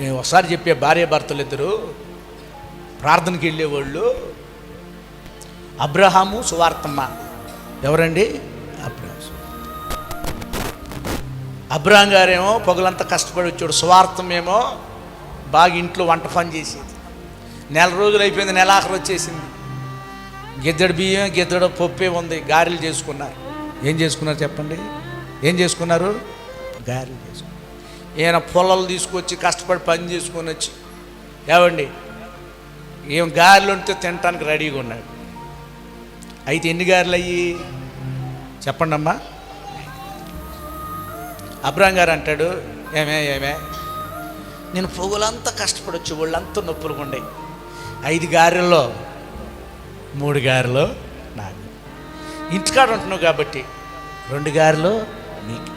నేను ఒకసారి చెప్పే భార్య భర్తలు ఇద్దరు ప్రార్థనకి వెళ్ళేవాళ్ళు. అబ్రహాము సువార్తమ్మ. ఎవరండి? అబ్రహాం అబ్రహాం గారేమో పొగలంతా కష్టపడి వచ్చాడు. సువార్థమేమో బాగా ఇంట్లో వంట పని చేసేది. నెల రోజులు అయిపోయింది నెలాఖరు వచ్చేసింది. గిద్దడి బియ్యం గిద్దడు పప్పే ఉంది గారెలు చేసుకున్నారు. ఏం చేసుకున్నారు చెప్పండి? ఏం చేసుకున్నారు? గారెలు చేసుకున్నారు. ఈయన పొలాలు తీసుకొచ్చి కష్టపడి పని చేసుకొని వచ్చి. ఏమండి? ఏం గారెలు ఉంటే తినటానికి రెడీగా ఉన్నాడు. అయితే ఎన్ని గారెలు అయ్యి? చెప్పండి అమ్మా అబ్రాం గారు అంటాడు ఏమే ఏమే? నేను పొగులంతా కష్టపడొచ్చు వాళ్ళంతా నొప్పులు ఉండే ఐదు గారెల్లో మూడు గారెలు నాకు ఇంటికాడ ఉంటున్నావు కాబట్టి రెండు గారెలు నీకు.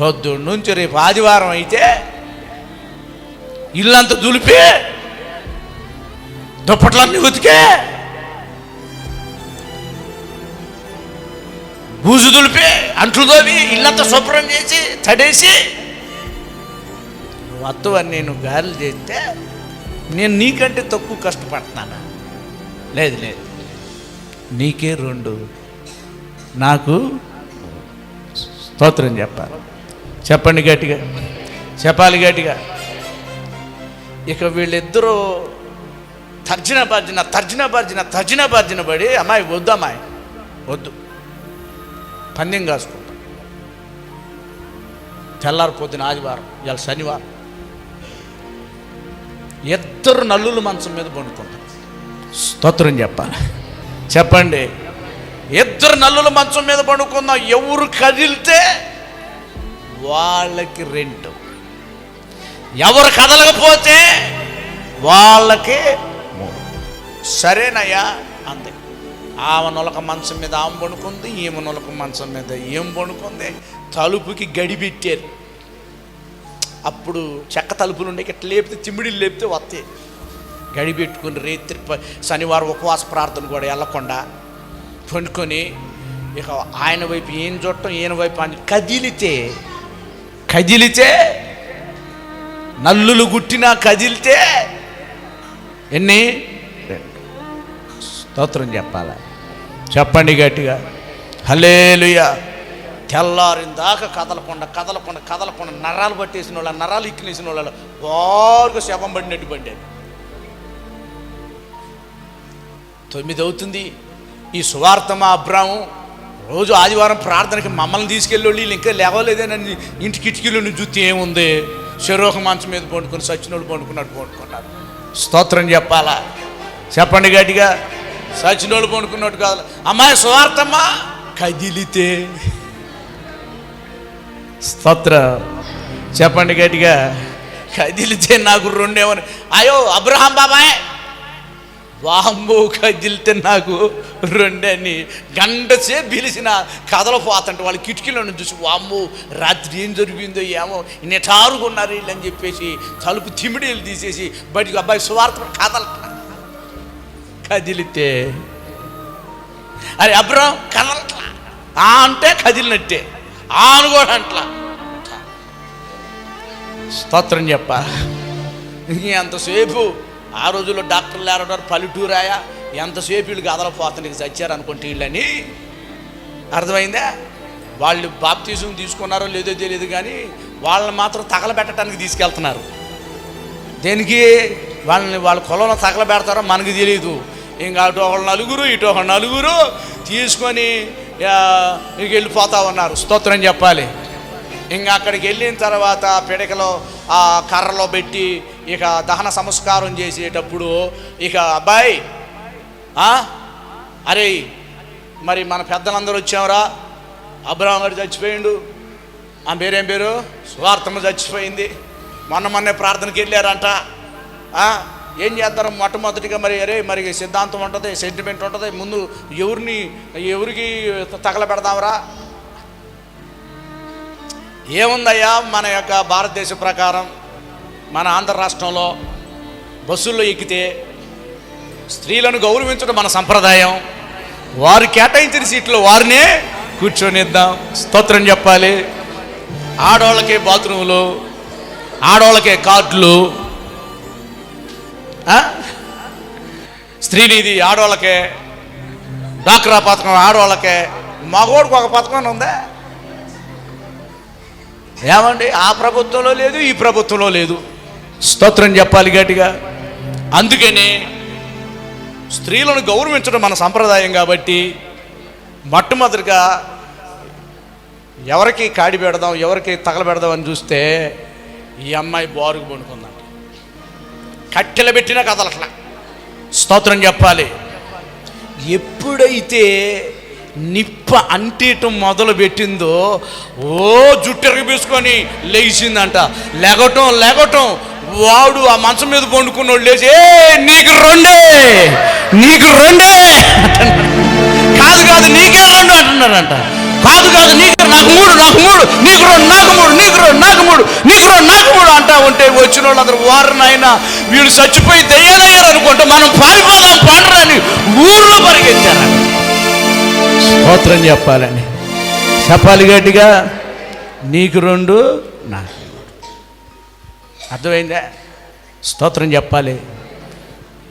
పొద్దున్న నుంచి రేపు ఆదివారం అయితే ఇల్లంతా దులిపి దుప్పట్లన్నీ ఉతికే బూజు దులిపి అంట్లు తోమి ఇల్లంతా శుభ్రం చేసి తడేసి మొత్తం నేను గాలి చేస్తే నేను నీకంటే తక్కువ కష్టపడుతున్నానా లేదు లేదు. నీకే రెండు. నాకు స్తోత్రం చెప్పాలి. చెప్పండి గట్టిగా. చెప్పాలి గట్టిగా. ఇక వీళ్ళిద్దరూ తర్జన భర్జన తర్జన భర్జన తర్జన భర్జన పడి అమ్మాయి వద్దు అమ్మాయి వద్దు. పందెం కాసుకుంటాం. తెల్లారి పొద్దున ఆదివారం ఇవాళ శనివారం. ఇద్దరు నల్లులు మంచం మీద పండుకుంటారు స్తోత్రం చెప్పాలి. చెప్పండి. ఇద్దరు నల్లుల మంచం మీద పడుకుందాం ఎవరు కదిలితే వాళ్ళకి రెంట్. ఎవరు కదలకపోతే వాళ్ళకి మూడు. సరేనయ్యా అంతే ఆమె నొలక మంచం మీద ఆమె పడుకుంది ఈమె నొలక మంచం మీద ఏం పడుకుంది? తలుపుకి గడిపెట్టారు అప్పుడు చెక్క తలుపులు ఉండే ఇట్లా లేపితే తిమ్మిడి లేపితే వస్తాయి. గడిపెట్టుకుని రేత్రి ప- శనివారం ఉపవాస ప్రార్థన కూడా వెళ్ళకుండా పండుకొని ఇక ఆయన వైపు ఏం చూడటం ఈయన వైపు అని కదిలితే కదిలితే నల్లులు గుట్టినా కదిలితే ఎన్ని? స్తోత్రం చెప్పాలా? చెప్పండి గట్టిగా. హలేలుయ తెల్లారిన దాకా కదలకుండా కదలకుండా కదలకుండా నరాలు పట్టేసిన వాళ్ళ నరాలు ఇక్కినేసిన వాళ్ళ బాగా శవం పడినట్టు పడ్డాడు. తొమ్మిది అవుతుంది. ఈ సువార్తమా అబ్రాము రోజు ఆదివారం ప్రార్థనకి మమ్మల్ని తీసుకెళ్ళి వీళ్ళు ఇంకా లేవలేదేనని ఇంటి కిటికీలో నుంచి చూస్తే ఏముంది? శరోహ మంచం మీద పండుకొని సచ్చినోళ్ళు పండుకున్నట్టు పండుకున్నారు. స్తోత్రం చెప్పాలా? చెప్పండి గట్టిగా. సచ్చినోళ్ళు పండుకున్నట్టు కాదు. అమ్మాయి స్వార్థమ్మా కదిలితే. స్తోత్ర. చెప్పండి గట్టిగా. కదిలితే నాకు రెండేమని అయ్యో అబ్రహాం బాబాయ్. వాంబో కదిలితే నాకు రెండని గంట సేపు పిలిచిన కథలు వాళ్ళ వాళ్ళు కిటికీలో చూసి వామ్మో రాత్రి ఏం జరిగిందో ఏమో నిటారుగా ఉన్నారు చెప్పేసి తలుపు తిమిడీలు తీసేసి బయటికి అబ్బాయి సువార్త కథలు కదిలితే అరే అబ్రహం కదలట్లా? ఆ అంటే కదిలినట్టే ఆ కూడా అంట్లా. స్తోత్రం చెప్ప. ఎంతసేపు ఆ రోజుల్లో డాక్టర్లు లేరడారు పల్లెటూరాయా? ఎంతసేపు వీళ్ళు గదలపోతానికి చచ్చారు అనుకుంటే వీళ్ళని? అర్థమైందా? వాళ్ళు బాప్తీసం తీసుకున్నారో లేదో తెలియదు కానీ వాళ్ళని మాత్రం తగలబెట్టడానికి తీసుకెళ్తున్నారు. దేనికి? వాళ్ళని వాళ్ళ కులంలో తగలబెడతారో మనకు తెలియదు ఇంకా అటు ఒక నలుగురు ఇటు ఒక నలుగురు తీసుకొని ఆ, ఇక వెళ్ళిపోతా ఉన్నారు. స్తోత్రం చెప్పాలి. ఇంకా అక్కడికి వెళ్ళిన తర్వాత పిడకలో ఆ కర్రలో పెట్టి ఇక దహన సంస్కారం చేసేటప్పుడు ఇక అబ్బాయి అరే మరి మన పెద్దలందరూ వచ్చామరా అబ్రహం గారు చచ్చిపోయిండు. ఆ పేరేం పేరు? స్వార్థమ్మ చచ్చిపోయింది. మొన్న మొన్నే ప్రార్థనకి వెళ్ళారంట. ఏం చేస్తారు? మొట్టమొదటిగా మరి అరే మరి సిద్ధాంతం ఉంటుంది సెంటిమెంట్ ఉంటుంది. ముందు ఎవరిని ఎవరికి తగలబెడదాంరా ఏముందయ్యా మన యొక్క భారతదేశ ప్రకారం? మన ఆంధ్ర రాష్ట్రంలో బస్సుల్లో ఎక్కితే స్త్రీలను గౌరవించడం మన సంప్రదాయం. వారు కేటాయించిన సీట్లో వారినే కూర్చొనిద్దాం. స్తోత్రం చెప్పాలి. ఆడవాళ్ళకే బాత్రూములు ఆడవాళ్ళకే కార్డులు. స్త్రీనిధి ఆడవాళ్ళకే డాక్రా పథకం ఆడవాళ్ళకే. మగోడికి ఒక పథకం ఉందా? ఏమండి? ఆ ప్రభుత్వంలో లేదు ఈ ప్రభుత్వంలో లేదు. స్తోత్రం చెప్పాలి గట్టిగా. అందుకని స్త్రీలను గౌరవించడం మన సంప్రదాయం కాబట్టి మొట్టమొదటిగా ఎవరికి కాడి పెడదాం ఎవరికి తగలబెడదాం అని చూస్తే ఈ అమ్మాయి బారుకు పండుకుందంట. కట్టెలు కథలు అట్లా. స్తోత్రం చెప్పాలి. ఎప్పుడైతే నిప్ప అంటేయటం మొదలు పెట్టిందో ఓ జుట్టెరగి పీసుకొని లేచిందంట లెగటం లెగటం వాడు ఆ మంచం మీద పండుకున్నోడు లేచి ఏ నీకు రెండే నీకు రెండే కాదు కాదు నీకే రెండు అంటున్నాడంట. కాదు కాదు నీకు నాకు మూడు నాకు మూడు నీకు రెండు నాకు మూడు నీకు రెండు నాకు మూడు నీకు రెండు నాకు మూడు అంటా ఉంటే వచ్చిన వాళ్ళందరూ వారినైనా వీళ్ళు చచ్చిపోయి దయ్యాలయ్యారు అనుకుంటే మనం పారిపోదాం పండరని ఊర్లో పరిగెత్తారంట. స్తోత్రం చెప్పాలని. చెప్పాలి గట్టిగా నీకు రెండు నాకు అర్థమైందా? స్తోత్రం చెప్పాలి.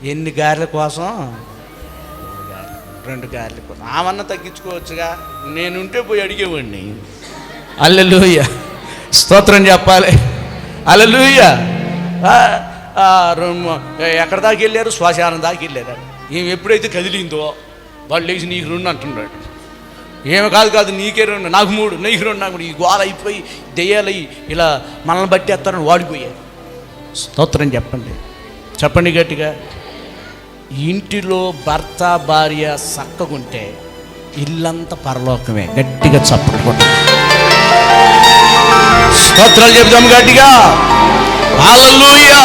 ఎన్ని గారెల కోసం? రెండు గారెల కోసం. ఆమన్న తగ్గించుకోవచ్చుగా. నేనుంటే పోయి అడిగేవాడిని. అల్లెలుయ్య స్తోత్రం చెప్పాలి. అల్లెలుయ్య ఎక్కడ దాకా వెళ్ళారు? శ్వాసానం దాకా వెళ్ళారు? ఈమె ఎప్పుడైతే కదిలిందో? వాళ్ళు లేచి నీకు రెండు అంటున్నాడు. ఏమి కాదు కాదు నీకే రెండు నాకు మూడు నీకు రెండు నాకు మూడు. ఈ గోల అయిపోయి దెయ్యాలయ్యి ఇలా మనల్ని బట్టి ఎత్తారని వాడిపోయారు. స్తోత్రం చెప్పండి. చెప్పండి గట్టిగా. ఇంటిలో భర్త భార్య చక్కగుంటే ఇల్లంతా పరలోకమే. గట్టిగా చప్పట్టుకుంటా స్తోత్రాలు చెబుదాం గట్టిగా. అలలుయ్యా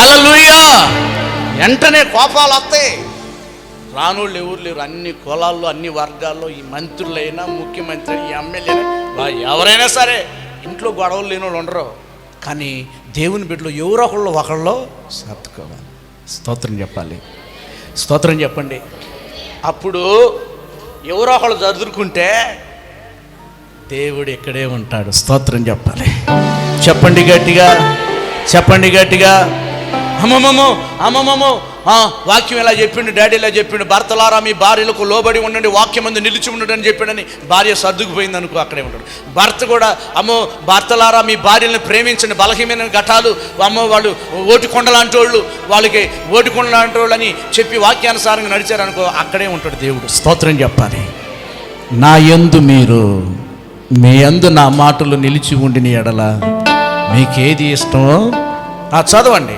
అలలుయ్యా వెంటనే కోపాలు వస్తాయి. రానోళ్ళు ఎవరు లేరు. అన్ని కులాల్లో అన్ని వర్గాల్లో ఈ మంత్రులైనా ముఖ్యమంత్రి ఈ ఎమ్మెల్యే ఎవరైనా సరే ఇంట్లో గొడవలు లేని వాళ్ళు ఉండరు. కానీ దేవుని బిడ్డలు ఎవరో ఒకళ్ళు ఒకళ్ళు సర్దుకోవాలి స్తోత్రం చెప్పాలి. స్తోత్రం చెప్పండి. అప్పుడు ఎవరో ఒకళ్ళు చదువుకుంటే దేవుడు ఇక్కడే ఉంటాడు. స్తోత్రం చెప్పాలి. చెప్పండి గట్టిగా. చెప్పండి గట్టిగా. అమ్మమ్మమ్మో అమ్మమ్మమ్మో వాక్యం ఇలా చెప్పిండు? డాడీ ఇలా చెప్పిండు? భర్తలారా మీ భార్యలకు లోబడి ఉండండి వాక్యం ముందు నిలిచి ఉండండి అని చెప్పాడని భార్య సర్దుకుపోయింది అనుకో అక్కడే ఉంటాడు. భర్త కూడా అమ్మో భర్తలారా మీ భార్యలను ప్రేమించండి బలహీనమైన ఘటాలు అమ్మో వాళ్ళు ఓటి కొండలాంటి వాళ్ళు వాళ్ళకి ఓటి కొండలాంటి వాళ్ళు అని చెప్పి వాక్యానుసారంగా నడిచారనుకో అక్కడే ఉంటాడు దేవుడు. స్తోత్రం చెప్పాలి. నా యందు మీరు మీ అందు నా మాటలు నిలిచి ఉండిన ఎడల మీకేది ఇష్టమో చదవండి.